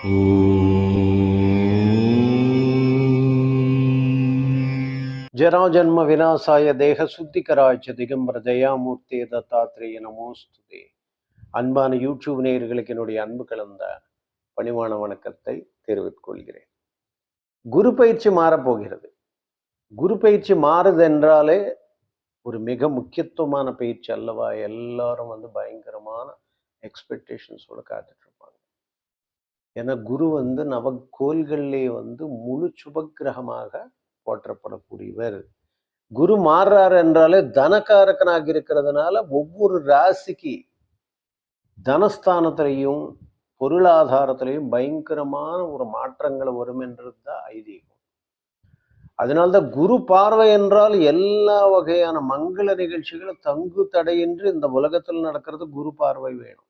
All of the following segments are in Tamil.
ஜராஜன்ம விநாசாய தேக சுத்திகராய்ச்ச திகம்பர ஜெயாமூர்த்தி தத்தாத்திரேய நமோஸ்துதே. அன்பான யூடியூப் நேயர்களுக்கு என்னுடைய அன்பு கலந்த பணிவான வணக்கத்தை தெரிவித்துக் கொள்கிறேன். குரு பயிற்சி மாறப்போகிறது குரு பயிற்சி மாறுது என்றாலே ஒரு மிக முக்கியத்துவமான பயிற்சி அல்லவா? எல்லாரும் வந்து பயங்கரமான எக்ஸ்பெக்டேஷன்ஸோட காத்துட்டு ஏன்னா குரு வந்து நவக்கோள்களிலே வந்து முழு சுபக்கிரகமாக போற்றப்படக்கூடியவர். குரு மாறுறார் என்றாலே தனக்காரகனாக இருக்கிறதுனால ஒவ்வொரு ராசிக்கு தனஸ்தானத்திலையும் பொருளாதாரத்திலையும் பயங்கரமான ஒரு மாற்றங்கள் வரும் என்றது தான் ஐதீகம். அதனால்தான் குரு பார்வை என்றால் எல்லா வகையான மங்கள நிகழ்ச்சிகளும் தங்கு தடையின்றி இந்த உலகத்தில் நடக்கிறது குரு பார்வை வேணும்.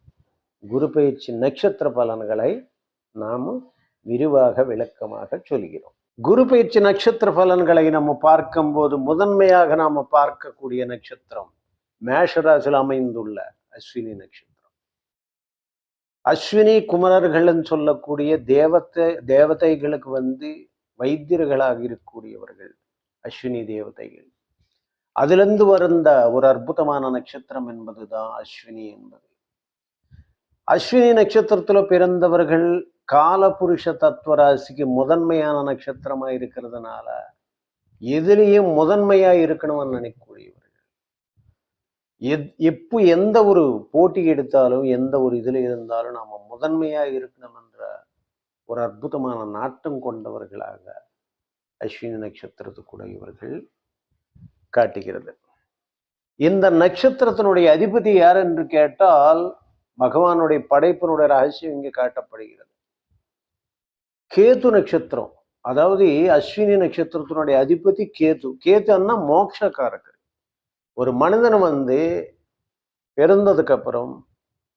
குரு பயிற்சி நட்சத்திர பலன்களை நாம் விரிவாக விளக்கமாக சொல்கிறோம். குரு பயிற்சி நட்சத்திர பலன்களை நம்ம பார்க்கும்போது முதன்மையாக நாம் பார்க்கக்கூடிய நட்சத்திரம் மேஷராசில் அமைந்துள்ள அஸ்வினி நட்சத்திரம். அஸ்வினி குமரர்கள்னு சொல்லக்கூடிய தேவத்தை தேவதைகளுக்கு வந்து வைத்தியர்களாக இருக்கக்கூடியவர்கள் அஸ்வினி தேவதைகள். அதிலிருந்து வருந்த ஒரு அற்புதமான நட்சத்திரம் என்பதுதான் அஸ்வினி என்பது. அஸ்வினி நட்சத்திரத்துல பிறந்தவர்கள் காலபுருஷ தத்துவராசிக்கு முதன்மையான நட்சத்திரமா இருக்கிறதுனால எதிலையும் முதன்மையா இருக்கணும்னு நினைக்கக்கூடியவர்கள். எத் எப்போ எந்த ஒரு போட்டி எடுத்தாலும் எந்த ஒரு இதுல இருந்தாலும் நாம் முதன்மையா இருக்கணும் என்ற ஒரு அற்புதமான நாட்டம் கொண்டவர்களாக அஸ்வினி நட்சத்திரத்துக்குடையவர்கள் காட்டுகிறது. இந்த நட்சத்திரத்தினுடைய அதிபதி யார் என்று கேட்டால் பகவானுடைய படைப்பினுடைய ரகசியம் இங்கே காட்டப்படுகிறது. கேது நட்சத்திரம் அதாவது அஸ்வினி நட்சத்திரத்தினுடைய அதிபதி கேது. கேதுன்னா மோட்சக்காரகர் ஒரு மனிதன் வந்து பிறந்ததுக்கு அப்புறம்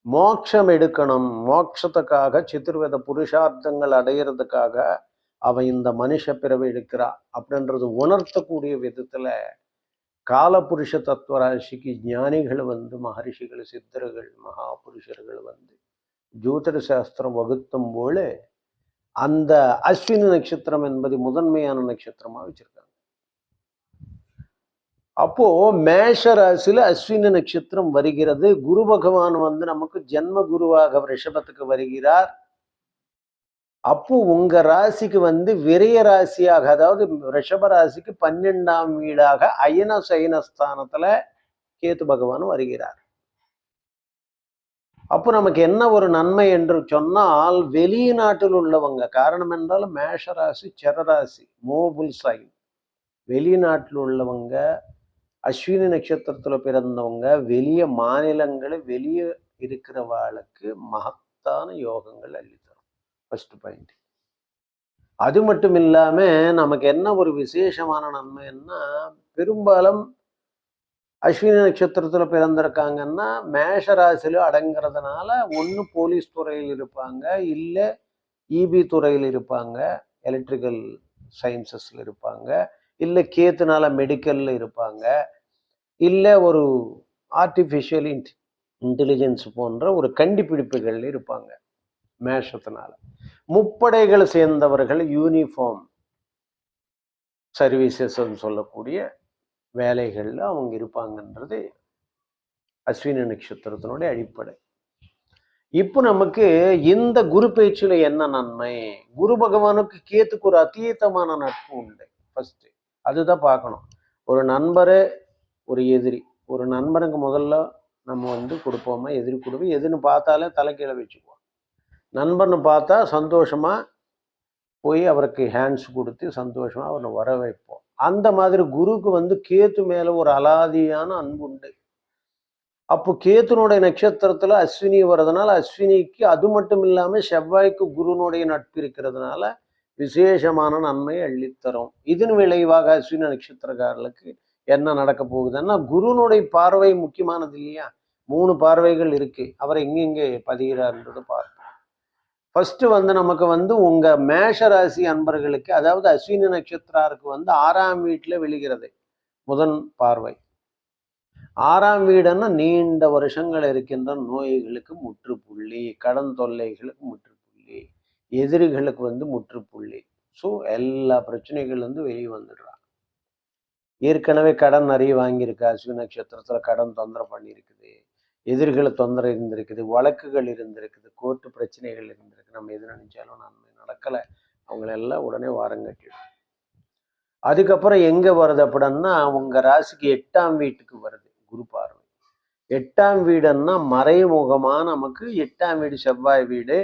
மோட்சம் எடுக்கணும் மோட்சத்துக்காக சித்திர்வேத புருஷார்த்தங்கள் அடையிறதுக்காக அவன் இந்த மனுஷ பிறவை எடுக்கிறா அப்படின்றது உணர்த்தக்கூடிய விதத்துல காலபுருஷ தத்துவராசிக்கு ஞானிகள் வந்து மகரிஷிகள் சித்தர்கள் மகாபுருஷர்கள் வந்து ஜோதிட சாஸ்திரம் வகுத்தும் போல அந்த அஸ்வினி நட்சத்திரம் என்பது முதன்மையான நட்சத்திரமாக வச்சிருக்காங்க. அப்போ மேஷ ராசியில அஸ்வினி நட்சத்திரம் வருகிறது. குரு பகவான் வந்து நமக்கு ஜென்ம குருவாக ரிஷபத்துக்கு வருகிறார். அப்போ உங்க ராசிக்கு வந்து விரய ராசியாக அதாவது ரிஷப ராசிக்கு பன்னெண்டாம் வீடாக அயன சயன ஸ்தானத்துல கேத்து பகவான் வருகிறார். அப்போ நமக்கு என்ன ஒரு நன்மை என்று சொன்னால் வெளிநாட்டில் உள்ளவங்க காரணம் என்றால் மேஷ ராசி செரராசி மோபுல் சைன் வெளிநாட்டில் உள்ளவங்க அஸ்வினி நட்சத்திரத்தில் பிறந்தவங்க வெளிய மாநிலங்களை வெளியே இருக்கிறவாளுக்கு மகத்தான யோகங்கள் அள்ளித்தரும் ஃபர்ஸ்ட் பாயிண்ட் அது மட்டும் இல்லாமல் நமக்கு என்ன ஒரு விசேஷமான நன்மைன்னா பெரும்பாலும் அஸ்வினி நட்சத்திரத்தில் பிறந்திருக்காங்கன்னா மேஷ ராசியில அடங்குறதுனால ஒன்று போலீஸ் துறையில் இருப்பாங்க இல்லை இபி துறையில் இருப்பாங்க எலக்ட்ரிக்கல் சயின்சஸில் இருப்பாங்க இல்லை கேத்துனால மெடிக்கலில் இருப்பாங்க இல்லை ஒரு ஆர்டிஃபிஷியல் இன்டெலிஜென்ஸ் போன்ற ஒரு கண்டுபிடிப்புகள் இருப்பாங்க மேஷத்தினால. முப்படைகள் சேர்ந்தவர்கள் யூனிஃபார்ம் சர்வீசஸ் சொல்லக்கூடிய வேலைகளில் அவங்க இருப்பாங்கன்றது அஸ்வினி நட்சத்திரத்தினுடைய அடிப்படை. இப்போ நமக்கு இந்த குரு பேச்சில் என்ன நன்மை? குரு பகவானுக்கு கேத்துக்கு ஒரு அத்தீதமான நட்பு உண்டு. ஃபஸ்ட்டு அதுதான் பார்க்கணும். ஒரு நண்பரே ஒரு எதிரி. ஒரு நண்பனுக்கு முதல்ல நம்ம வந்து கொடுப்போமா? எதிரி கொடுப்போம். எதுன்னு பார்த்தாலே தலைக்கீழ வச்சுக்குவோம். நண்பனை பார்த்தா சந்தோஷமாக போய் அவருக்கு ஹேண்ட்ஸ் கொடுத்து சந்தோஷமாக அவரை வர வைப்போம் அந்த மாதிரி குருக்கு வந்து கேத்து மேலே ஒரு அலாதியான அன்பு உண்டு. அப்போ கேத்துனுடைய நட்சத்திரத்தில் அஸ்வினி வர்றதுனால அஸ்வினிக்கு அது மட்டும் இல்லாமல் செவ்வாய்க்கு குருனுடைய நட்பு இருக்கிறதுனால விசேஷமான நன்மையை அள்ளித்தரும். இதன் விளைவாக அஸ்வினி நட்சத்திரக்காரர்களுக்கு என்ன நடக்க போகுதுன்னா குருனுடைய பார்வை முக்கியமானது இல்லையா? மூணு பார்வைகள் இருக்கு. அவர் எங்கெங்கே பதிகிறார்ன்றது பார்க்கும் ஃபஸ்ட்டு வந்து நமக்கு வந்து உங்க மேஷ ராசி அன்பர்களுக்கு அதாவது அஸ்வினி நட்சத்திராருக்கு வந்து ஆறாம் வீட்டில் விழுகிறது முதன் பார்வை. ஆறாம் வீடுன்னா நீண்ட வருஷங்கள் இருக்கின்ற நோய்களுக்கு முற்றுப்புள்ளி கடன் தொல்லைகளுக்கு முற்றுப்புள்ளி எதிரிகளுக்கு வந்து முற்றுப்புள்ளி. ஸோ எல்லா பிரச்சனைகள்லேருந்து வெளியே வந்துடுறான் ஏற்கனவே கடன் நிறைய வாங்கியிருக்கு அஸ்வினி நட்சத்திரத்துல கடன் தொந்தரவு பண்ணியிருக்குது. எதிர்களை தொந்தரவு இருந்திருக்குது வழக்குகள் இருந்திருக்குது கோர்ட்டு பிரச்சனைகள் இருந்திருக்கு. நம்ம எது நினைச்சாலும் நன்மை நடக்கலை. அவங்களெல்லாம் உடனே வாரம் கட்டிடும் அதுக்கப்புறம் எங்கே வருது அப்படின்னா உங்கள் ராசிக்கு எட்டாம் வீட்டுக்கு வருது குரு பார்வை. எட்டாம் வீடுன்னா மறைமுகமாக நமக்கு எட்டாம் வீடு செவ்வாய் வீடு.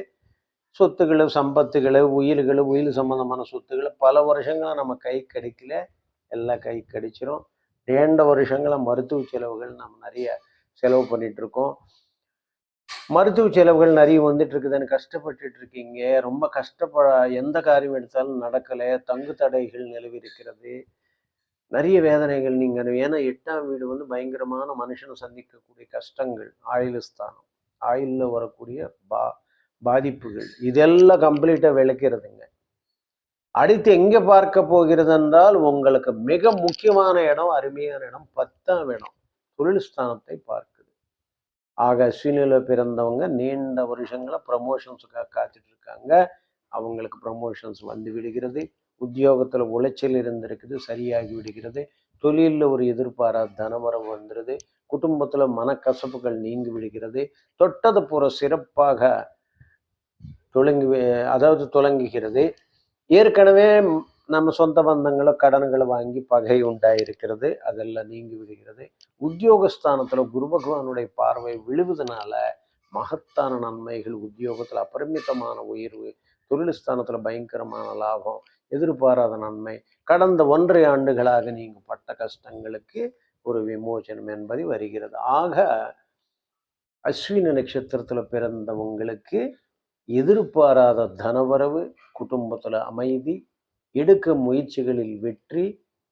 சொத்துக்களை சம்பத்துகள் உயிர்கள் உயிர் சம்பந்தமான சொத்துக்களை. பல வருஷங்களாக நம்ம கை கிடைக்கல. எல்லாம் கை கடிச்சிரும். நீண்ட வருஷங்களா மருத்துவ செலவுகள் நம்ம நிறைய செலவு பண்ணிட்டு இருக்கோம் மருத்துவ செலவுகள் நிறைய வந்துட்டு இருக்குதுன்னு கஷ்டப்பட்டுட்டு இருக்கீங்க ரொம்ப கஷ்டப்பட எந்த காரியம் எடுத்தாலும் நடக்கலை. தங்கு தடைகள் நிலவி இருக்கிறது நிறைய வேதனைகள் நீங்கள் ஏன்னா எட்டாம் வீடு வந்து பயங்கரமான மனுஷனை சந்திக்கக்கூடிய கஷ்டங்கள் ஆயுள் ஸ்தானம் ஆயுள்ல வரக்கூடிய பா பாதிப்புகள். இதெல்லாம் கம்ப்ளீட்டாக விளக்கிறதுங்க. அடுத்து எங்கே பார்க்க போகிறது என்றால் உங்களுக்கு மிக முக்கியமான இடம் அருமையான இடம் பத்தாம் இடம் தொழில் ஸ்தானத்தை பார்க்க. ஆக அஸ்வினியில் பிறந்தவங்க நீண்ட வருஷங்களை ப்ரமோஷன்ஸுக்காக காத்துட்டு இருக்காங்க அவங்களுக்கு ப்ரமோஷன்ஸ் வந்து விடுகிறது. உத்தியோகத்தில் உளைச்சல் இருந்திருக்குது சரியாகி விடுகிறது. தொழிலில் ஒரு எதிர்பாராத தனமரம் வந்துடுது குடும்பத்தில் மனக்கசப்புகள் நீங்கி விடுகிறது. தொட்டது பூரா சிறப்பாக துளங்கி வி- அதாவது துலங்குகிறது. ஏற்கனவே நம்ம சொந்த பந்தங்களோ கடன்களை வாங்கி பகை உண்டாயிருக்கிறது அதெல்லாம் நீங்கி விடுகிறது. உத்தியோகஸ்தானத்தில் குரு பகவானுடைய பார்வை விழுவதனால மகத்தான நன்மைகள் உத்தியோகத்தில் அபரிமிதமான உயர்வு தொழில்ஸ்தானத்தில் பயங்கரமான லாபம் எதிர்பாராத நன்மை கடந்த ஒன்றரை ஆண்டுகளாக நீங்கள் பட்ட கஷ்டங்களுக்கு ஒரு விமோசனம் என்பது வருகிறது. ஆக அஸ்வினி நட்சத்திரத்தில் பிறந்தவங்களுக்கு எதிர்பாராத தனவரவு குடும்பத்தில் அமைதி எடுக்க முயற்சிகளில் வெற்றி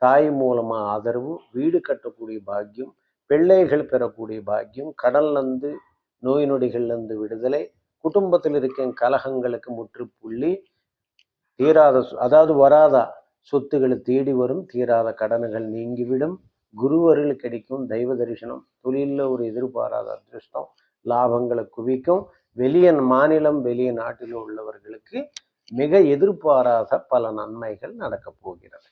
தாய் மூலமா ஆதரவு வீடு கட்டக்கூடிய பாக்கியம் பிள்ளைகள் பெறக்கூடிய பாக்கியம் கடல்லேருந்து நோய் நொடிகள்லேருந்து விடுதலை குடும்பத்தில் இருக்கும் கலகங்களுக்கு முற்றுப்புள்ளி தீராத அதாவது வராத சொத்துக்களை தேடி வரும் தீராத கடன்கள் நீங்கிவிடும் குருவர்கள் கிடைக்கும் தெய்வ தரிசனம் தொழிலில் ஒரு எதிர்பாராத அதிர்ஷ்டம் லாபங்களை குவிக்கும் வெளிய மாநிலம் வெளிய நாட்டில் உள்ளவர்களுக்கு மிக எதிர்பாராத பல நன்மைகள் நடக்கப் போகிறது.